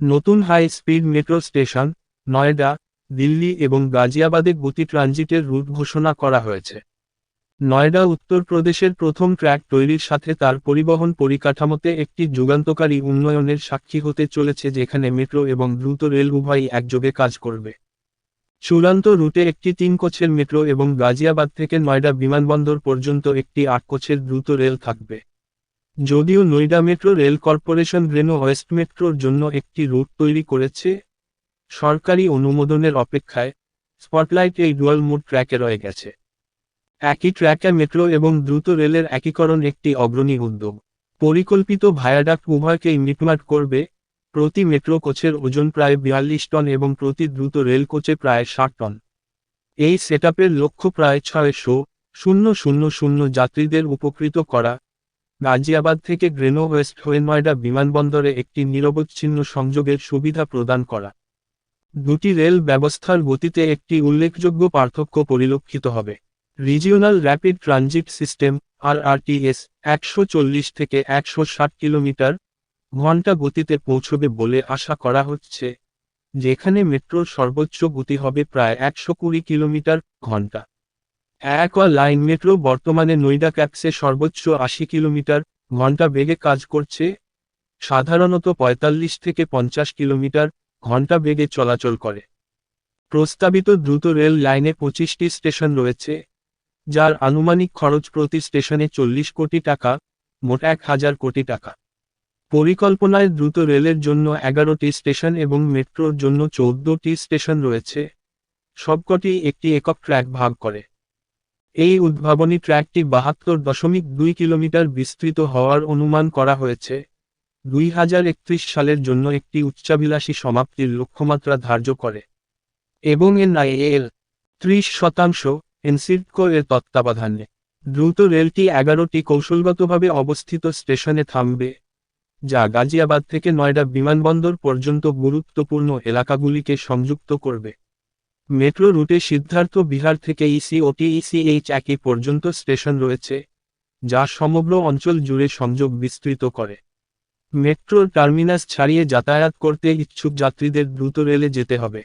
নতুন high speed metro station, Noida, Delhi এবং গাজিয়াবাদে গতি ট্রানজিটের রুট ঘোষণা করা হয়েছে। নয়ডা উত্তরপ্রদেশের প্রথম ট্র্যাক তৈরির সাথে তার পরিবহন পরিকাঠামোতে একটি যুগান্তকারী উন্নয়নের সাক্ষী হতে চলেছে যেখানে মেট্রো এবং দ্রুত রেল উভয়ই একযোগে কাজ করবে। চূড়ান্ত রুটে একটি তিন কোচের মেট্রো এবং গাজিয়াবাদ থেকে নয়ডা বিমানবন্দর পর্যন্ত একটি আট কোচের দ্রুত রেল থাকবে। যদিও Noida metro rail corporation Greno west মেট্রোর জন্য একটি রুট তৈরি করেছে, সরকারি অনুমোদনের অপেক্ষায় স্পটলাইট এই ডুয়াল মোড ট্র্যাকে রয়ে গেছে। একই ট্র্যাকে মেট্রো এবং দ্রুত রেলের একীকরণ একটি অগ্রণী উদ্যোগ। পরিকল্পিত ভায়াডাক্ট উভয়কেই মিটমাট করবে প্রতি মেট্রো কোচের ওজন প্রায় বিয়াল্লিশ টন এবং প্রতি দ্রুত রেল কোচে প্রায় ষাট টন। এই সেটআপের লক্ষ্য প্রায় ছয়শো, শূন্য শূন্য শূন্য যাত্রীদের উপকৃত করা। গাজিয়াবাদ থেকে গ্রেনো ওয়েস্ট হয়ে নয়ডা বিমানবন্দরে একটি নিরবচ্ছিন্ন সংযোগের সুবিধা প্রদান করা। দুটি রেল ব্যবস্থার গতিতে একটি উল্লেখযোগ্য পার্থক্য পরিলক্ষিত হবে। Regional rapid transit system, RRTS, একশো চল্লিশ থেকে একশো ষাট কিলোমিটার ঘণ্টা গতিতে পৌঁছবে বলে আশা করা হচ্ছে। যেখানে মেট্রোর সর্বোচ্চ গতি হবে প্রায় একশো কুড়ি কিলোমিটার ঘণ্টা একওয়া লাইন মেট্রো বর্তমানে নৈডা ক্যাপসে সর্বোচ্চ আশি কিলোমিটার ঘণ্টা বেগে কাজ করছে। সাধারণত পঁয়তাল্লিশ থেকে পঞ্চাশ কিলোমিটার ঘণ্টা বেগে চলাচল করে। প্রস্তাবিত দ্রুত রেল লাইনে পঁচিশটি স্টেশন রয়েছে, যার আনুমানিক খরচ প্রতি স্টেশনে চল্লিশ কোটি টাকা, মোট এক হাজার কোটি টাকা। পরিকল্পনায় দ্রুত রেলের জন্য এগারোটি স্টেশন এবং মেট্রোর জন্য চৌদ্দটি স্টেশন রয়েছে। সবকটি একটি একক ট্র্যাক ভাগ করে। এই উদ্ভাবনী ট্র্যাকটি বাহাত্তর দশমিক দুই কিলোমিটার বিস্তৃত হওয়ার অনুমান করা হয়েছে। দুই হাজার একত্রিশ সালের জন্য একটি উচ্চাভিলাষী সমাপ্তির লক্ষ্যমাত্রা ধার্য করে। এবং এনআইএল ত্রিশ শতাংশ এনসিডকো এর তত্ত্বাবধানে। দ্রুত রেলটি এগারোটি কৌশলগতভাবে অবস্থিত স্টেশনে থামবে। যা গাজিয়াবাদ থেকে নয়ডা বিমানবন্দর পর্যন্ত গুরুত্বপূর্ণ এলাকাগুলিকে সংযুক্ত করবে। মেট্রো রুটে সিদ্ধার্থ বিহার থেকে ইসি ও টিইসিএইচ একই পর্যন্ত স্টেশন রয়েছে, যা সমগ্র অঞ্চল জুড়ে সংযোগ বিস্তৃত করে। মেট্রোর টার্মিনাস ছাড়িয়ে যাতায়াত করতে ইচ্ছুক যাত্রীদের দ্রুত রেলে যেতে হবে।